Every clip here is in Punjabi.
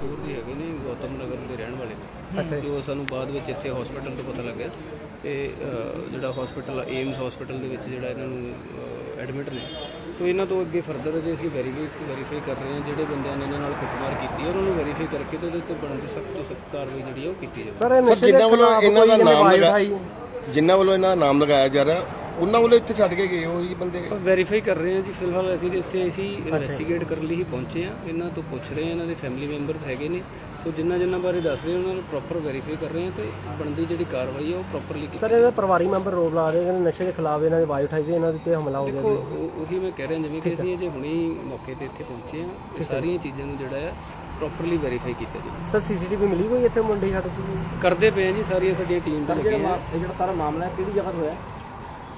ਕਿਸ਼ੋਰ ਜੀ ਹੈਗੇ ਨੇ ਗੌਤਮ ਨਗਰ ਦੇ ਰਹਿਣ ਵਾਲੇ ਨੇ ਅੱਛਾ ਜੀ। ਜੋ ਸਾਨੂੰ ਬਾਅਦ ਵਿੱਚ ਇੱਥੇ ਹਸਪੀਟਲ ਤੋਂ ਪਤਾ ਲੱਗਿਆ ਤੇ ਜਿਹੜਾ ਹਸਪੀਟਲ ਏਮਸ ਹਸਪੀਟਲ ਦੇ ਵਿੱਚ ਜਿਹੜਾ ਇਹਨਾਂ ਨੂੰ ਐਡਮਿਟ ਨੇ ਸੋ ਇਹਨਾਂ ਤੋਂ ਅੱਗੇ ਫਰਦਰ ਜੇ ਅਸੀਂ ਵੈਰੀਫਾਈ ਵੈਰੀਫਾਈ ਕਰ ਰਹੇ ਹਾਂ ਜਿਹੜੇ ਬੰਦਿਆਂ ਨੇ ਇਹਨਾਂ ਨਾਲ ਕੁੱਟਮਾਰ ਕੀਤੀ ਹੈ ਉਹਨਾਂ ਨੂੰ ਵੈਰੀਫਾਈ ਕਰਕੇ ਤੇ ਉਹਦੇ ਉੱਤੇ ਬਣਦੀ ਸਖਤ ਤੋਂ ਸਖਤ ਕਾਰਵਾਈ ਜਿਹੜੀ ਹੈ ਉਹ ਕੀਤੀ ਜਾਵੇ ਸਰ ਦੇ ਇਹਨਾਂ ਦਾ ਨਾਮ। ਜਿਨ੍ਹਾਂ ਵੱਲੋਂ ਇਹਨਾਂ ਦਾ ਨਾਮ ਲਗਾਇਆ ਜਾ ਰਿਹਾ ਉਹਨਾਂ ਵੱਲੋਂ ਇੱਥੇ ਛੱਡ ਕੇ ਗਏ ਉਹ ਬੰਦੇ? ਵੈਰੀਫਾਈ ਕਰ ਰਹੇ ਹਾਂ ਜੀ ਫਿਲਹਾਲ ਅਸੀਂ ਤੇ ਇੱਥੇ ਅਸੀਂ ਇਨਵੈਸਟੀਗੇਟ ਕਰਨ ਲਈ ਹੀ ਪਹੁੰਚੇ ਹਾਂ। ਇਹਨਾਂ ਤੋਂ ਪੁੱਛ ਰਹੇ ਹਾਂ ਇਹਨਾਂ ਦੇ ਫੈਮਿਲੀ ਮੈਂਬਰਸ ਹੈਗੇ ਨੇ। ਸੋ ਜਿੰਨਾ ਜਿੰਨਾ ਬਾਰੇ ਦੱਸ ਰਹੇ ਉਹਨਾਂ ਨੂੰ ਪ੍ਰੋਪਰ ਵੈਰੀਫਾਈ ਕਰ ਰਹੇ ਹਾਂ ਤੇ ਬਣਦੀ ਜਿਹੜੀ ਕਾਰਵਾਈ ਹੈ ਉਹ ਪ੍ਰੋਪਰਲੀ ਕੀਤੀ ਸਰ ਇਹਦੇ ਪਰਿਵਾਰੀ ਮੈਂਬਰ ਰੋਬ ਲਾ ਰਹੇ ਕਿ ਨਸ਼ੇ ਦੇ ਖਿਲਾਫ ਇਹਨਾਂ ਦੀ ਆਵਾਜ਼ ਉਠਾਈ ਤੇ ਇਹਨਾਂ ਦੇ ਉੱਤੇ ਹਮਲਾ ਹੋ ਗਿਆ ਦੇਖੋ ਉਹ- ਉਹੀ ਮੈਂ ਕਹਿ ਰਿਹਾ ਜਿਵੇਂ ਕਿ ਅਸੀਂ ਅਜੇ ਹੁਣੇ ਹੀ ਮੌਕੇ ਤੇ ਇੱਥੇ ਪਹੁੰਚੇ ਹਾਂ ਇਹ ਸਾਰੀਆਂ ਚੀਜ਼ਾਂ ਨੂੰ ਜਿਹੜਾ ਹੈ ਪ੍ਰੋਪਰਲੀ ਵੈਰੀਫਾਈ ਕੀਤਾ ਜਾਵੇ। ਸਰ ਸੀਸੀਟੀਵੀ ਮਿਲੀ ਕੋਈ ਇੱਥੇ ਮੁੰਡੇ ਛੱਡ ਕਰਦੇ ਪਏ ਹਾਂ ਜੀ ਸਾਰੀਆਂ ਸਾਡੀਆਂ ਟੀਮ ਦੇ ਲੱਗੇ ਆ। ਜਿਹੜਾ ਸਾਰਾ ਮਾਮਲਾ ਹੈ ਕਿਹੜੀ ਜਗ੍ਹਾ ਹੋਇਆ?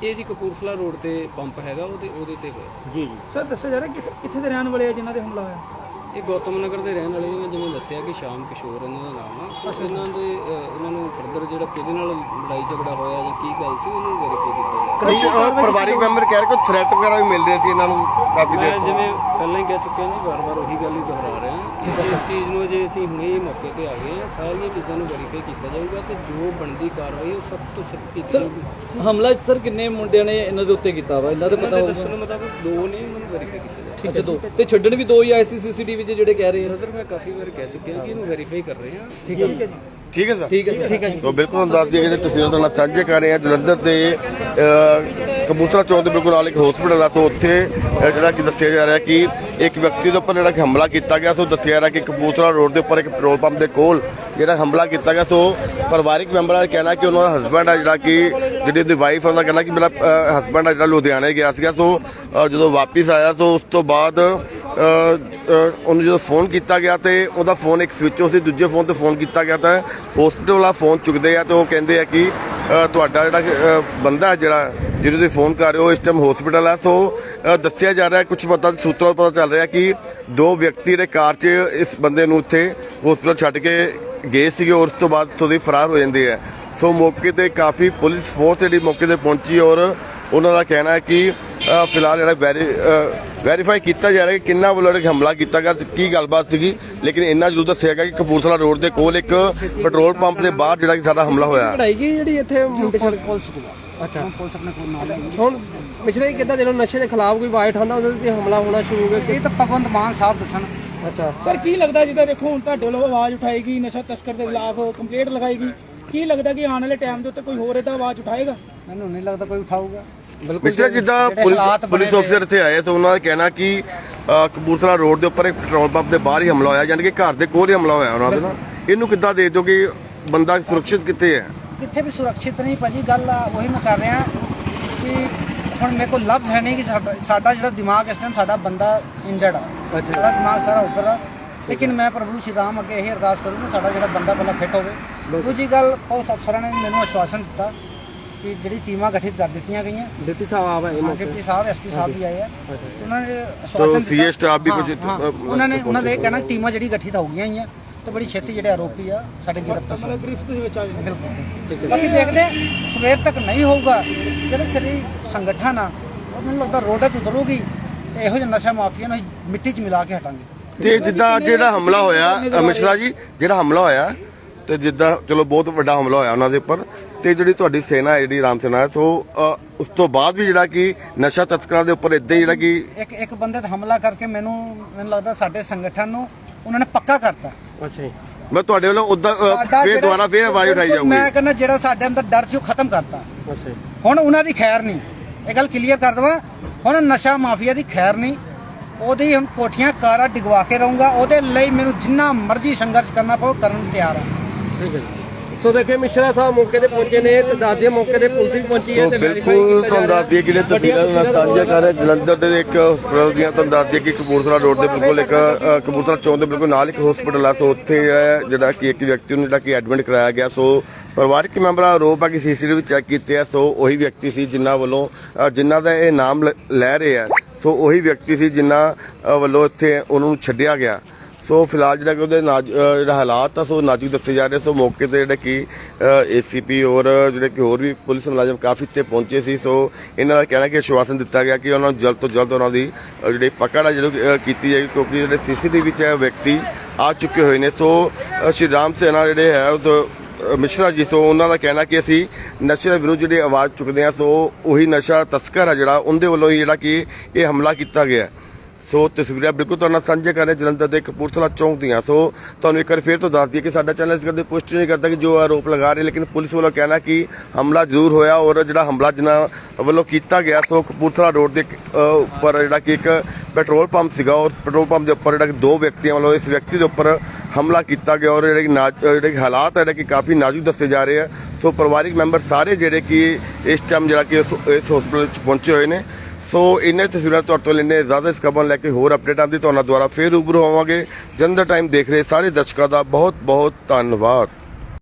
ਇਹ ਜੀ ਕਪੂਰਥਲਾ ਰੋਡ ਤੇ ਪੰਪ ਹੈਗਾ ਉਹਦੇ ਉਹਦੇ ਤੇ ਹੋਇਆ ਜੀ ਜੀ। ਸਰ ਦੱਸਿਆ ਜਾ ਰਿਹਾ ਕਿੱਥੇ ਕਿੱਥੇ ਦੇ ਰਹਿਣ ਵਾਲੇ ਆ ਜਿਨ੍ਹਾਂ ਦੇ ਹਮਲਾ ਹੋਇਆ? ਇਹ ਗੌਤਮ ਨਗਰ ਦੇ ਰਹਿਣ ਵਾਲੇ ਨੇ ਜਿਵੇਂ ਦੱਸਿਆ ਕਿ ਸ਼ਾਮ ਕਿਸ਼ੋਰ ਇਹਨਾਂ ਦਾ ਨਾਮ ਆ। ਸੋ ਇਹਨਾਂ ਦੇ ਇਹਨਾਂ ਨੂੰ ਫਰਦਰ ਜਿਹੜਾ ਕਿਹਦੇ ਨਾਲ ਲੜਾਈ ਝਗੜਾ ਹੋਇਆ ਜਾਂ ਕੀ ਗੱਲ ਸੀ ਉਹਨੂੰ ਵੈਰੀਫਾਈ ਕੀਤਾ ਜਾਵੇ ਕੁਝ ਅਹ, ਪਰਿਵਾਰਿਕ ਮੈਂਬਰ ਕਹਿ ਰਹੇ ਕਿ ਥ੍ਰੈਟ ਵਗੈਰਾ ਵੀ ਮਿਲ ਰਹੇ ਸੀ ਇਹਨਾਂ ਨੂੰ ਕਾਫੀ ਮੈਂ ਦੇਰ ਤੋਂ। ਜਿਵੇਂ ਪਹਿਲਾਂ ਹੀ ਕਹਿ ਚੁੱਕਿਆ ਜੀ ਵਾਰ-ਵਾਰ ਉਹੀ ਗੱਲ ਹੀ ਦੁਹਰਾ ਰਿਹਾ। ਇਸ ਚੀਜ਼ ਨੂੰ ਜੇ ਅਸੀਂ ਹੁਣੇ ਹੀ ਮੌਕੇ ਤੇ ਆ ਗਏ ਹਾਂ। ਸਾਰੀਆਂ ਚੀਜ਼ਾਂ ਨੂੰ ਵੈਰੀਫਾਈ ਕੀਤਾ ਜਾਊਗਾ ਤੇ ਜੋ ਬਣਦੀ ਕਾਰਵਾਈ ਉਹ ਸਖਤ ਤੋਂ ਸਖਤ ਕੀਤੀ ਜਾਊਗੀ। ਹਮਲਾ ਸਰ ਕਿੰਨੇ ਮੁੰਡਿਆਂ ਨੇ ਇਹਨਾਂ ਦੇ ਉੱਤੇ ਕੀਤਾ ਵਾ? ਇਹਨਾਂ ਦਾ ਉਹਨਾਂ ਪਤਾ ਦੇ ਦੱਸਣ ਮੁਤਾਬਕ ਦੋ ਨੇ ਉਹਨਾਂ ਨੂੰ ਵੈਰੀਫਾਈ ਕੀਤਾ ਜਾਊਗਾ। ਠੀਕ ਹੈ ਦੋ। ਤੇ ਛੱਡਣ ਵੀ ਦੋ ਹੀ ਆਏ ਸੀ ਸੀਸੀਟੀਵੀ 'ਚ ਜਿਹੜੇ ਕਹਿ ਰਹੇ ਆ? ਬ੍ਰਦਰ ਮੈਂ ਕਾਫੀ ਵਾਰ ਕਹਿ ਚੁੱਕਿਆ ਕਿ ਇਹਨੂੰ ਵੈਰੀਫਾਈ ਕਰ ਰਹੇ ਹਾਂ। ਠੀਕ ਹੈ। ਸਰ ਠੀਕ ਹੈ ਠੀਕ ਹੈ ਜੀ। ਸੋ ਬਿਲਕੁਲ ਤੁਹਾਨੂੰ ਦੱਸ ਦਈਏ ਜਿਹੜੇ ਤਸਵੀਰਾਂ ਤੁਹਾਡੇ ਨਾਲ ਸਾਂਝੇ ਕਰ ਰਹੇ ਹਾਂ ਜਲੰਧਰ ਦੇ ਅਹ, ਕਬੂਤਰਾ ਚੌਂਕ ਦੇ ਬਿਲਕੁਲ ਨਾਲ ਇੱਕ ਹਸਪੀਟਲ ਆ, ਤੋਂ ਉੱਥੇ ਜਿਹੜਾ ਕਿ ਦੱਸਿਆ ਜਾ ਰਿਹਾ ਕਿ ਇੱਕ ਵਿਅਕਤੀ ਦੇ ਉੱਪਰ ਜਿਹੜਾ ਕਿ ਹਮਲਾ ਕੀਤਾ ਗਿਆ, ਸੋ ਦੱਸਿਆ ਜਾ ਰਿਹਾ ਕਿ ਕਬੂਤਰਾ ਰੋਡ ਦੇ ਉੱਪਰ ਇੱਕ ਪੈਟਰੋਲ ਪੰਪ ਦੇ ਕੋਲ ਜਿਹੜਾ ਹਮਲਾ ਕੀਤਾ ਗਿਆ, ਸੋ ਪਰਿਵਾਰਿਕ ਮੈਂਬਰਾਂ ਦਾ ਕਹਿਣਾ ਕਿ ਉਹਨਾਂ ਦਾ ਹਸਬੰਡ ਆ ਜਿਹੜਾ ਕਿ, ਜਿਹੜੀ ਉਹਦੀ ਵਾਈਫ ਉਹਦਾ ਕਹਿਣਾ ਕਿ ਮੇਰਾ ਹਸਬੰਡ ਆ ਜਿਹੜਾ ਲੁਧਿਆਣੇ ਗਿਆ ਸੀਗਾ, ਸੋ ਜਦੋਂ ਵਾਪਸ ਆਇਆ, ਸੋ ਉਸ ਤੋਂ ਬਾਅਦ ਉਹਨੂੰ ਜਦੋਂ ਫੋਨ ਕੀਤਾ ਗਿਆ ਤੇ ਉਹਦਾ ਫੋਨ ਇੱਕ ਸਵਿਚ ਆਫ ਸੀ ਦੂਜੇ ਫੋਨ ਤੇ ਫੋਨ ਕੀਤਾ ਗਿਆ ਤਾਂ ਹਸਪੀਟਲ ਵਾਲਾ ਫੋਨ ਚੁੱਕਦੇ ਆ ਤੇ ਉਹ ਕਹਿੰਦੇ ਆ ਕਿ ਤੁਹਾਡਾ ਜਿਹੜਾ ਬੰਦਾ ਹੈ ਜਿਹੜਾ, ਜਿਹਨੂੰ ਤੁਸੀਂ ਫੋਨ ਕਰ ਰਹੇ ਹੋ, ਇਸ ਟਾਈਮ ਹਸਪੀਟਲ ਹੈ ਸੋ ਦੱਸਿਆ ਜਾ ਰਿਹਾ ਕੁਝ ਪਤਾ, ਸੂਤਰਾਂ ਤੋਂ ਪਤਾ ਚੱਲ ਰਿਹਾ ਕਿ ਦੋ ਵਿਅਕਤੀ ਦੇ ਕਾਰ 'ਚ ਇਸ ਬੰਦੇ ਨੂੰ ਉੱਥੇ ਹਸਪੀਟਲ ਛੱਡ ਕੇ ਗਏ ਸੀਗੇ ਔਰ ਉਸ ਤੋਂ ਬਾਅਦ ਤੋਂ ਦੀ ਫਰਾਰ ਹੋ ਜਾਂਦੇ ਆ ਸੋ ਮੌਕੇ ਤੇ ਕਾਫੀ ਪੁਲਿਸ ਫੋਰਸ ਜਿਹੜੀ ਮੌਕੇ ਤੇ ਪਹੁੰਚੀ ਔਰ ਉਹਨਾਂ ਦਾ ਕਹਿਣਾ ਹੈ ਕਿ ਫਿਲਹਾਲ ਜਿਹੜਾ ਵੈਰੀ ਵੈਰੀਫਾਈ ਕੀਤਾ ਜਾ ਰਿਹਾ ਕਿ ਕਿੰਨਾ ਵੱਲੋਂ ਹਮਲਾ ਕੀਤਾ ਗਿਆ ਤੇ ਕੀ ਗੱਲਬਾਤ ਸੀਗੀ ਲੇਕਿਨ ਇੰਨਾ ਜ਼ਰੂਰ ਦੱਸਿਆ ਗਿਆ ਕਿ ਕਪੂਰਥਲਾ ਰੋਡ ਦੇ ਕੋਲ ਇੱਕ ਪੈਟਰੋਲ ਪੰਪ ਦੇ ਬਾਹਰ ਜਿਹੜਾ ਕਿ ਸਾਡਾ ਹਮਲਾ ਹੋਇਆ। ਲੜਾਈ ਕੀ ਜਿਹੜੀ ਇੱਥੇ ਮੁੰਡੇ ਛੱਡ ਪੁਲਿਸ ਕੋਲ ਅੱਛਾ। ਪੁਲਿਸ ਆਪਣੇ ਕੋਲ ਨਾਲ ਹੈ। ਹੁਣ ਪਿਛਲੇ ਕਿੱਦਾਂ ਦਿਨੋਂ ਨਸ਼ੇ ਦੇ ਖਿਲਾਫ ਕੋਈ ਆਵਾਜ਼ ਉਠਾਉਂਦਾ ਉਹਦੇ ਤੇ ਹਮਲਾ ਹੋਣਾ ਸ਼ੁਰੂ ਹੋ ਗਿਆ ਇਹ ਤਾਂ ਭਗਵੰਤ ਮਾਨ ਸਾਹਿਬ ਦੱਸਣ। ਅੱਛਾ। ਸਰ ਕੀ ਲੱਗਦਾ ਜਿੱਦਾਂ ਦੇਖੋ ਹੁਣ ਤੁਹਾਡੇ ਵੱਲੋਂ ਆਵਾਜ਼ ਉਠਾਏਗੀ ਨਸ਼ਾ ਤਸਕਰ ਦੇ ਖਿਲਾਫ ਕੰਪਲੇਂਟ ਲਗਾਏਗੀ। ਕੀ ਲੱਗਦਾ ਕਿ ਆਉਣ ਵਾਲੇ ਟਾਈਮ ਦੇ ਉੱਤੇ ਕੋਈ ਹੋਰ ਇਹਦਾ ਆਵਾਜ਼ ਉਠਾਏਗਾ? ਮੈਨੂੰ ਨਹੀਂ ਲੱਗਦਾ ਕੋਈ ਉਠਾਊਗਾ। ਮਿਸਟਰ ਜਿੱਦਾਂ ਪੁਲਿਸ ਪੁਲਿਸ ਅਫਸਰ ਇੱਥੇ ਆਏ ਤਾਂ ਉਹਨਾਂ ਦਾ ਕਹਿਣਾ ਕਿ ਕਪੂਰਥਲਾ ਰੋਡ ਦੇ ਉੱਪਰ ਇੱਕ ਪੈਟਰੋਲ ਪੰਪ ਦੇ ਬਾਹਰ ਹੀ ਹਮਲਾ ਹੋਇਆ ਯਾਨੀ ਕਿ ਘਰ ਦੇ ਕੋਲ ਹੀ ਹਮਲਾ ਹੋਇਆ ਉਹਨਾਂ ਦੇ ਨਾਲ। ਇਹਨੂੰ ਕਿੱਦਾਂ ਦੇ ਦਿਓ ਕਿ ਬੰਦਾ ਸੁਰੱਖਿਅਤ ਕਿੱਥੇ ਹੈ? ਕਿੱਥੇ ਵੀ ਸੁਰੱਖਿਅਤ ਨਹੀਂ ਭਾਜੀ ਗੱਲ ਆ ਉਹੀ ਮੈਂ ਕਰ ਰਿਹਾ ਕਿ ਹੁਣ ਮੇਰੇ ਕੋਲ ਲਫ਼ਜ਼ ਹੈ ਨਹੀਂ ਕਿ ਸਾਡਾ ਜਿਹੜਾ ਦਿਮਾਗ ਇਸ ਟਾਈਮ ਸਾਡਾ ਬੰਦਾ ਇੰਜਰਡ ਆ। ਅੱਛਾ। ਸਾਡਾ ਦਿਮਾਗ ਸਾਰਾ ਉੱਧਰ ਆ। ਲੇਕਿਨ ਮੈਂ ਪ੍ਰਭੂ ਸ਼੍ਰੀ ਰਾਮ ਅੱਗੇ ਇਹ ਅਰਦਾਸ ਕਰੂੰਗਾ ਸਾਡਾ ਜਿਹੜਾ ਬੰਦਾ ਪਹਿਲਾਂ ਫਿੱਟ ਹੋਵੇ। ਦੂਜੀ ਗੱਲ ਪੁਲਿਸ ਅਫਸਰਾਂ ਨੇ ਮੈਨੂੰ ਆਸ਼ਵਾਸਨ ਦਿੱਤਾ ਕਿ ਜਿਹੜੀ ਟੀਮਾਂ ਗਠਿਤ ਕਰ ਦਿੱਤੀਆਂ ਗਈਆਂ। ਡਿਪਟੀ ਸਾਹਿਬ ਆਪ ਆਏ ਮੌਕੇ ਡਿਪਟੀ ਸਾਹਿਬ ਐਸਪੀ ਸਾਹਿਬ ਵੀ ਆਏ ਆ। ਉਹਨਾਂ ਨੇ ਤੋ ਆਸ਼ਵਾਸਨ ਸੀਏ ਸਟਾਫ ਵੀ ਕੁਝ। ਉਹਨਾਂ ਨੇ ਉਹਨਾਂ ਦੇ ਕਹਿਣਾ ਟੀਮਾਂ ਜਿਹੜੀ ਗਠਿਤ ਹੋ ਗਈਆਂ ਹੋਈਆਂ ਤੇ ਬੜੀ ਛੇਤੀ ਜਿਹੜੇ ਆਰੋਪੀ ਆ ਸਾਡੇ ਗ੍ਰਿਫਤਾਰ ਮਤਲਬ ਗ੍ਰਿਫਤ ਦੇ ਵਿੱਚ ਆ ਜਾਏ ਬਿਲਕੁਲ। ਬਾਕੀ ਦੇਖਦੇ ਸਵੇਰ ਤੱਕ ਨਹੀਂ ਹੋਊਗਾ ਜਿਹੜੇ ਸਰੀ ਸੰਗਠਨ ਆ ਉਹ ਮੈਨੂੰ ਲੱਗਦਾ ਰੋਡਾਂ ਤੋਂ ਉਤਰੂਗੀ ਤੇ ਇਹੋ ਜਿਹੇ ਨਸ਼ਾ ਮਾਫੀਆ ਨੂੰ ਮਿੱਟੀ 'ਚ ਮਿਲਾ ਕੇ ਹਟਾਂਗੇ। ਤੇ ਜਿੱਦਾਂ ਜਿਹੜਾ ਹਮਲਾ ਹੋਇਆ ਮਿਸ਼ਰਾ ਜੀ ਜਿਹੜਾ ਹਮਲਾ ਹੋਇਆ ਤੇ ਜਿੱਦਾਂ ਚਲੋ ਬਹੁਤ ਵੱਡਾ ਹਮਲਾ ਹੋਇਆ ਉਹਨਾਂ ਦੇ ਉੱਪਰ ਤੇ ਜਿਹੜੀ ਤੁਹਾਡੀ ਸੇਨਾ ਹੈ ਜਿਹੜੀ ਰਾਮ ਸੇਨਾ ਹੈ ਸੋ ਅ, ਉਸ ਤੋਂ ਬਾਅਦ ਵੀ ਜਿਹੜਾ ਕਿ ਨਸ਼ਾ ਤਸਕਰਾਂ ਦੇ ਉੱਪਰ ਇਦਾਂ ਹੀ ਜਿਹੜਾ ਕਿ ਇੱਕ ਇੱਕ ਬੰਦੇ ਤੇ ਹਮਲਾ ਕਰਕੇ ਮੈਨੂੰ ਮੈਨੂੰ ਲੱਗਦਾ ਸਾਡੇ ਸੰਗਠਨ ਨੂੰ ਉਹਨਾਂ ਨੇ ਪੱਕਾ ਕਰਤਾ। ਅੱਛਾ ਜੀ। ਮੈਂ ਤੁਹਾਡੇ ਵੱਲੋਂ ਉਦਾਂ ਸਾਡਾ ਫੇਰ ਜਿਹੜਾ- ਦੁਬਾਰਾ ਫੇਰ ਆਵਾਜ਼ ਉਠਾਈ ਬਿਲਕੁਲ, ਮੈਂ ਜਾਊਗੀ ਕਹਿੰਦਾ ਜਿਹੜਾ ਸਾਡੇ ਅੰਦਰ ਡਰ ਸੀ ਉਹ ਖਤਮ ਕਰਤਾ। ਅੱਛਾ ਜੀ। ਹੁਣ ਉਹਨਾਂ ਦੀ ਖੈਰ ਨਹੀਂ। ਇਹ ਗੱਲ ਕਲੀਅਰ ਕਰ ਦਵਾਂ। ਹੁਣ ਨਸ਼ਾ ਮਾਫੀਆ ਦੀ ਖੈਰ ਨਹੀਂ। ਉਹਦੀ ਹੁਣ ਕੋਠੀਆਂ ਕਾਰਾਂ ਡਿਗਵਾ ਕੇ ਰਹੂੰਗਾ। ਉਹਦੇ ਲਈ ਮੈਨੂੰ ਜਿੰਨਾ ਮਰਜ਼ੀ ਸੰਘਰਸ਼ ਕਰਨਾ ਪਵੇ ਕਰਨ ਨੂੰ ਤਿਆਰ ਹਾਂ ਠੀਕ ਹੈ ਜੀ। ਸੋ ਦੇਖੇ ਮਿਸ਼ਰਾ ਸਾਹਿਬ ਮੌਕੇ ਤੇ ਪਹੁੰਚੇ ਨੇ ਤੇ ਦਾਦੇ ਮੌਕੇ ਤੇ ਪੁਲਿਸ ਵੀ ਪਹੁੰਚੀ ਹੈ ਸੋ ਤੇ verify ਬਿਲਕੁਲ ਕੀਤਾ ਤੁਹਾਨੂੰ ਜਾ ਦਈਏ ਕਿ ਜਿਹੜੇ ਤਸਵੀਰਾਂ ਨਾਲ ਸਾਂਝਾ ਕਰ ਰਹੇ ਜਲੰਧਰ ਦੇ ਇੱਕ ਹਸਪਤਾਲ ਦੀਆਂ ਤੁਹਾਨੂੰ ਦੱਸ ਦਈਏ ਕਿ ਕਪੂਰਥਲਾ ਰੋਡ ਦੇ ਬਿਲਕੁਲ ਇੱਕ ਅ, ਕਪੂਰਥਲਾ ਚੌਂਕ ਦੇ ਬਿਲਕੁਲ ਨਾਲ ਇੱਕ ਹਸਪਤਾਲ ਆ ਸੋ ਉੱਥੇ ਜਿਹੜਾ ਕਿ ਇੱਕ ਵਿਅਕਤੀ ਨੂੰ ਜਿਹੜਾ ਕਿ ਐਡਮਿਟ ਕਰਾਇਆ ਗਿਆ। ਸੋ ਪਰਿਵਾਰਕ ਮੈਂਬਰਾਂ ਦਾ ਆਰੋਪ ਆ ਕਿ ਸੀਸੀਟੀਵੀ ਚੈੱਕ ਕੀਤੇ ਆ। ਸੋ ਉਹੀ ਵਿਅਕਤੀ ਸੀ ਜਿਨ੍ਹਾਂ ਵੱਲੋਂ ਅ, ਜਿਨ੍ਹਾਂ ਦਾ ਇਹ ਨਾਮ ਲ- ਲੈ ਰਹੇ ਆ। ਸੋ ਉਹੀ ਵਿਅਕਤੀ ਸੀ ਜਿਨ੍ਹਾਂ ਅ, ਵੱਲੋਂ ਇੱਥੇ ਉਹਨਾਂ ਨੂੰ ਛੱਡਿਆ ਗਿਆ। ਸੋ ਫਿਲਹਾਲ ਜਿਹੜਾ ਕਿ ਉਹਦੇ ਨਾਜ ਜਿਹੜਾ ਹਾਲਾਤ ਆ, ਸੋ ਨਾਜ਼ੁਕ ਦੱਸੇ ਜਾ ਰਹੇ ਸੋ ਮੌਕੇ ਤੇ ਜਿਹੜਾ ਕਿ ਏਸੀਪੀ ਔਰ ਜਿਹੜੇ ਕਿ ਹੋਰ ਵੀ ਪੁਲਿਸ ਮੁਲਾਜ਼ਮ ਕਾਫੀ ਇੱਥੇ ਪਹੁੰਚੇ ਸੀ। ਸੋ ਇਹਨਾਂ ਦਾ ਕਹਿਣਾ ਕਿ ਆਸ਼ਵਾਸਨ ਦਿੱਤਾ ਗਿਆ ਕਿ ਉਹਨਾਂ ਨੂੰ ਜਲਦ ਤੋਂ ਜਲਦ ਉਹਨਾਂ ਦੀ ਜਿਹੜੀ ਪਕੜ ਆ, ਜਿਹੜੀ ਕੀਤੀ ਜਾਏਗੀ, ਕਿਉਂਕਿ ਜਿਹੜੇ ਸੀਸੀਟੀਵੀ 'ਚ ਹੈ ਵਿਅਕਤੀ ਆ ਚੁੱਕੇ ਹੋਏ ਨੇ। ਸੋ ਸ਼੍ਰੀ ਰਾਮ ਸੇਨਾ ਜਿਹੜੇ ਹੈ ਉਹ ਮਿਸ਼ਰਾ ਜੀ, ਸੋ ਉਹਨਾਂ ਦਾ ਕਹਿਣਾ ਕਿ ਅਸੀਂ ਨਸ਼ੇ ਦੇ ਵਿਰੁੱਧ ਜਿਹੜੀ ਆਵਾਜ਼ ਚੁੱਕਦੇ ਹਾਂ ਸੋ ਉਹੀ ਨਸ਼ਾ ਤਸਕਰ ਆ ਜਿਹੜਾ, ਉਹਦੇ ਵੱਲੋਂ ਹੀ ਜਿਹੜਾ ਕਿ ਇਹ ਹਮਲਾ ਕੀਤਾ ਗਿਆ। ਸੋ ਤਸਵੀਰਾਂ ਬਿਲਕੁਲ ਤੁਹਾਨੂੰ ਸਾਂਝੇ ਕਰ ਰਹੇ ਜਲੰਧਰ ਦੇ ਕਪੂਰਥਲਾ ਚੌਂਕ ਦੀਆਂ। ਸੋ ਤੁਹਾਨੂੰ ਇੱਕ ਵਾਰ ਫੇਰ ਤੋਂ ਦੱਸ ਦਈਏ ਕਿ ਸਾਡਾ ਚੈਨਲ ਇਸ ਗੱਲ ਦੀ ਪੁਸ਼ਟੀ ਨਹੀਂ ਕਰਦਾ ਕਿ ਜੋ ਆਰੋਪ ਲਗਾ ਰਹੇ, ਲੇਕਿਨ ਪੁਲਿਸ ਵੱਲੋਂ ਕਹਿਣਾ ਕਿ ਹਮਲਾ ਜ਼ਰੂਰ ਹੋਇਆ ਔਰ ਜਿਹੜਾ ਹਮਲਾ ਜਿਨ੍ਹਾਂ ਵੱਲੋਂ ਕੀਤਾ ਗਿਆ, ਸੋ ਕਪੂਰਥਲਾ ਰੋਡ ਦੇ ਉੱਪਰ ਜਿਹੜਾ ਕਿ ਇੱਕ ਪੈਟਰੋਲ ਪੰਪ ਸੀਗਾ ਔਰ ਪੈਟਰੋਲ ਪੰਪ ਦੇ ਉੱਪਰ ਜਿਹੜਾ ਕਿ ਦੋ ਵਿਅਕਤੀਆਂ ਵੱਲੋਂ ਇਸ ਵਿਅਕਤੀ ਦੇ ਉੱਪਰ ਹਮਲਾ ਕੀਤਾ ਗਿਆ ਔਰ ਜਿਹੜੇ ਕਿ ਨਾਜ਼- ਜਿਹੜੇ ਕਿ ਹਾਲਾਤ ਹੈ ਜਿਹੜੇ ਕਿ ਕਾਫੀ ਨਾਜ਼ੁਕ ਦੱਸੇ ਜਾ ਰਹੇ ਆ। ਸੋ ਪਰਿਵਾਰਿਕ ਮੈਂਬਰ ਸਾਰੇ ਜਿਹੜੇ ਕਿ ਇਸ ਟਾਈਮ ਜਿਹੜਾ ਕਿ ਇਸ ਇਸ ਹਸਪੀਟਲ ਵਿੱਚ ਪਹੁੰਚੇ ਹੋਏ ਨੇ। ਸੋ ਇੰਨੇ ਤਸਵੀਰਾਂ ਤੁਹਾਡੇ ਤੋਂ ਲੈਣੇ ਜ਼ਿਆਦਾ ਇਸ ਖਬਰ ਲੈ ਕੇ ਹੋਰ ਅਪਡੇਟਾਂ ਦੀ ਤੁਹਾਨੂੰ ਦੁਆਰਾ ਫੇਰ ਰੂਬਰੂ ਹੋਵਾਂਗੇ। ਜਨ ਦਾ ਟਾਈਮ ਦੇਖ ਰਹੇ ਸਾਰੇ ਦਰਸ਼ਕਾਂ ਦਾ ਬਹੁਤ ਬਹੁਤ ਧੰਨਵਾਦ।